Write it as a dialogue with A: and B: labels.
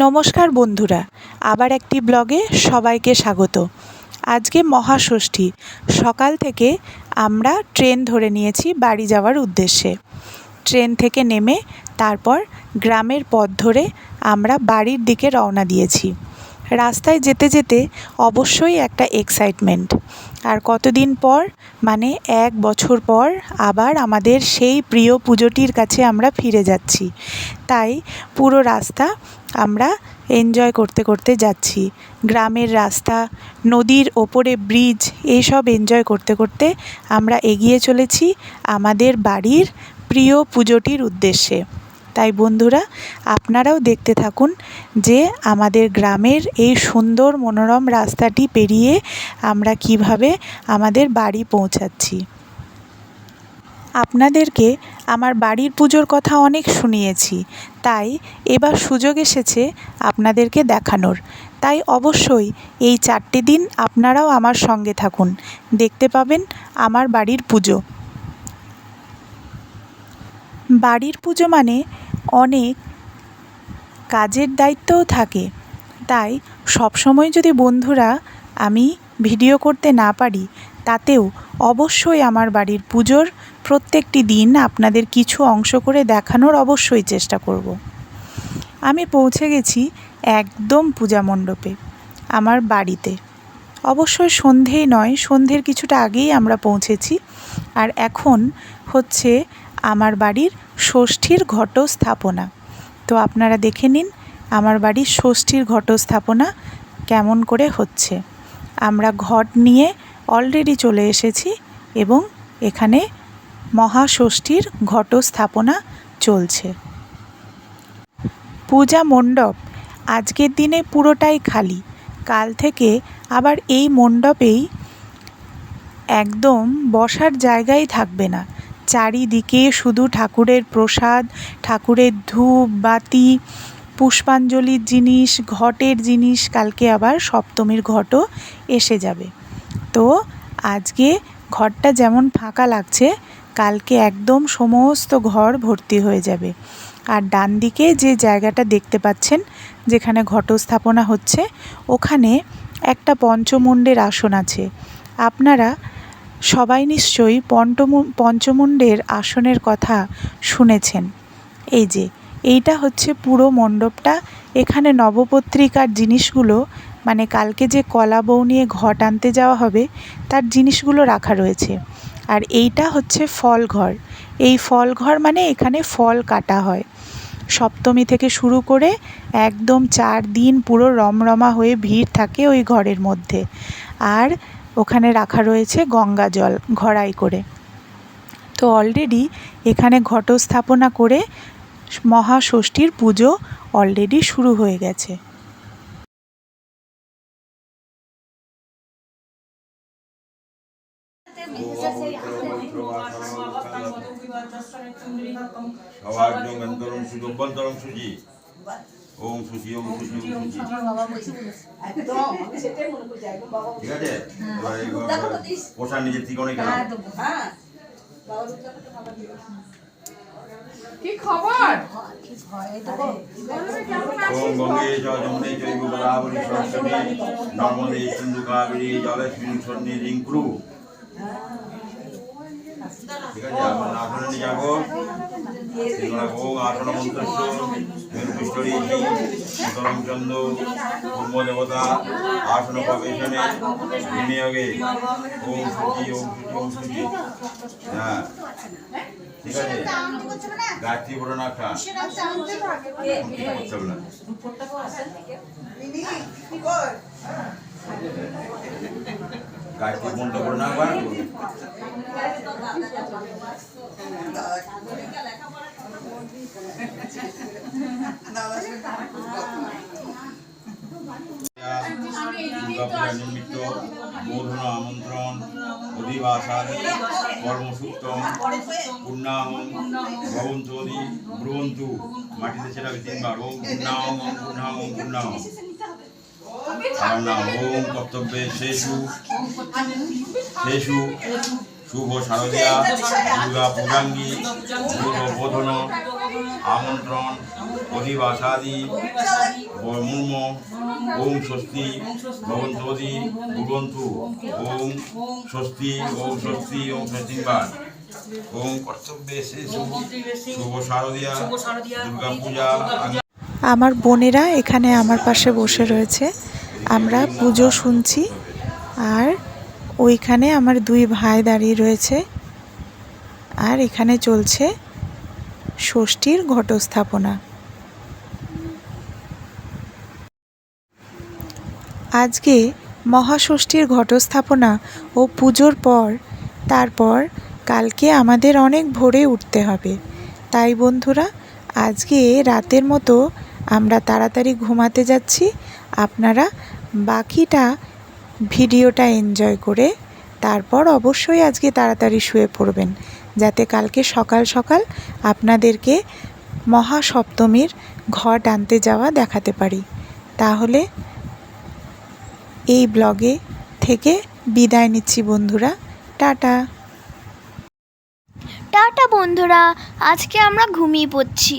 A: নমস্কার বন্ধুরা, আবার একটি ব্লগে সবাইকে স্বাগত। আজকে মহাষষ্ঠী, সকাল থেকে আমরা ট্রেন ধরে নিয়েছি বাড়ি যাওয়ার উদ্দেশ্যে। ট্রেন থেকে নেমে তারপর গ্রামের পথ ধরে আমরা বাড়ির দিকে রওনা দিয়েছি। রাস্তায় যেতে যেতে অবশ্যই একটা এক্সাইটমেন্ট আর কতদিন পর? মানে এক বছর পর আবার আমাদের সেই প্রিয় পুজোটির কাছে আমরা ফিরে যাচ্ছি। তাই পুরো রাস্তা আমরা এনজয় করতে করতে যাচ্ছি। গ্রামের রাস্তা, নদীর ওপরে ব্রিজ এইসব এনজয় করতে করতে আমরা এগিয়ে চলেছি আমাদের বাড়ির প্রিয় পুজোটির উদ্দেশ্যে। তাই বন্ধুরা, আপনারাও দেখতে থাকুন যে আমাদের গ্রামের এই সুন্দর মনোরম রাস্তাটি পেরিয়ে আমরা কীভাবে আমাদের বাড়ি পৌঁছাচ্ছি। আপনাদেরকে আমার বাড়ির পুজোর কথা অনেক শুনিয়েছি, তাই এবার সুযোগ এসেছে আপনাদেরকে দেখানোর। তাই অবশ্যই এই চারটে দিন আপনারাও আমার সঙ্গে থাকুন। দেখতে পাবেন আমার বাড়ির পুজো। বাড়ির পুজো মানে অনেক কাজের দায়িত্বও থাকে। তাই সবসময় যদি বন্ধুরা আমি ভিডিও করতে না পারি, তাতেও অবশ্যই আমার বাড়ির পুজোর প্রত্যেকটি দিন আপনাদের কিছু অংশ করে দেখানোর অবশ্যই চেষ্টা করব। আমি পৌঁছে গেছি একদম পূজা মণ্ডপে, আমার বাড়িতে। অবশ্যই সন্ধেই নয়, সন্ধ্যের কিছুটা আগেই আমরা পৌঁছেছি। আর এখন হচ্ছে আমার বাড়ির ষষ্ঠীর ঘট স্থাপনা তো আপনারা দেখে নিন, আমার বাড়ির ষষ্ঠীর ঘট স্থাপনা কেমন করে হচ্ছে। আমরা ঘট নিয়ে অলরেডি চলে এসেছি এবং এখানে মহাষষ্ঠীর ঘট স্থাপনা চলছে। পূজা মণ্ডপ, আজকের দিনে পুরোটাই খালি। কাল থেকে আবার এই মণ্ডপেই একদম বসার জায়গাই থাকবে না। চারিদিকে শুধু ঠাকুরের প্রসাদ, ঠাকুরের ধূপ, বাতি, পুষ্পাঞ্জলির জিনিস, ঘটের জিনিস, কালকে আবার সপ্তমীর ঘটও এসে যাবে। তো আজকে ঘরটা যেমন ফাঁকা লাগছে, কালকে একদম সমস্ত ঘর ভর্তি হয়ে যাবে। আর ডান দিকে যে জায়গাটা দেখতে পাচ্ছেন, যেখানে ঘটস্থাপনা হচ্ছে, ওখানে একটা পঞ্চমুণ্ডের আসন আছে। আপনারা সবাই নিশ্চয়ই পঞ্চমু পঞ্চমুণ্ডের আসনের কথা শুনেছেন। এই যে, এইটা হচ্ছে পুরো মণ্ডপটা। এখানে নবপত্রিকার জিনিসগুলো মানে কালকে যে কলা বউ নিয়ে ঘট আনতে যাওয়া হবে, তার জিনিসগুলো রাখা রয়েছে। আর এইটা হচ্ছে ফল ঘর এই ফল ঘর মানে এখানে ফল কাটা হয়। সপ্তমী থেকে শুরু করে একদম চার দিন পুরো রমরমা হয়ে ভিড় থাকে ওই ঘরের মধ্যে। আর ওখানে রাখা রয়েছে গঙ্গা জল ঘড়াই করে। তো অলরেডি এখানে ঘট স্থাপনা করে মহাষষ্ঠীর পুজো অলরেডি শুরু হয়ে গেছে।
B: অভ্যন্তরম সুজি। ওম সুজি ওম সুজি ওম সুজি
C: একদম আমি সেটাই মনে করছি একদম বাবা
B: ঠিক আছে? এবার এই। পোষার নিজের কেন
C: হ্যাঁ। বাবা।
D: কি খবর?
B: ওম গঙ্গে চ যমুনে চৈব গোদাবরী সরস্বতী নর্মদে সিন্ধু কাবেরী জলেস্মিন সন্নি রিঙ্কুরু ঠিক আছে? আমরা আসনে নিয়ে যাব আসন মন্ত্রস্য মেরুপিষ্টরী সুতরম চন্দ্র পূর্ব দেবতা, আসন প্রবেশনে বিনিয়োগে ওম সুচি ওম হ্যাঁ ঠিক আছে? গাছটি বড় না খা বন্ধ করে না দুর্গাপূজা বোধন আমন্ত্রণ অধিবাসাদি কর্মসূত্রম পূর্ণাম ভবন্তরি ব্রুবন্তু। মাটিতে ছেড়া তিনবার, ওম পূর্ণাম ওম পূর্ণাম ওম পূর্ণাম ওম কর্তব্যে শেষু। শেষু। শুভ শারদিয়া দুর্গা পূজাঙ্গী দুর্গ বোধন আমন্ত্রণ অধিবাসাদি মুর্ম ওম স্বস্তি ভবন্তী ভুবন্তু ওম স্বস্তি ওম স্বস্তি ওম স্বস্তিবার ওম কর্তব্যে শুভ শুভ শারদিয়া দুর্গা পূজা
A: আমার বোনেরা এখানে আমার পাশে বসে রয়েছে। আমরা পুজো শুনছি আর ওইখানে আমার দুই ভাই দাঁড়িয়ে রয়েছে। আর এখানে চলছে ষষ্ঠীর ঘটস্থাপনা। আজকে মহাষষ্ঠীর ঘটস্থাপনা ও পুজোর পর, তারপর কালকে আমাদের অনেক ভোরে উঠতে হবে। তাই বন্ধুরা, আজকে রাতের মতো আমরা তাড়াতাড়ি ঘুমাতে যাচ্ছি। আপনারা বাকিটা ভিডিওটা এনজয় করে তারপর অবশ্যই আজকে তাড়াতাড়ি শুয়ে পড়বেন, যাতে কালকে সকাল সকাল আপনাদেরকে মহাসপ্তমীর ঘট আনতে যাওয়া দেখাতে পারি। তাহলে এই ব্লগে থেকে বিদায় নিচ্ছি বন্ধুরা, টাটা।
E: টাটা বন্ধুরা, আজকে আমরা ঘুমিয়ে পড়ছি।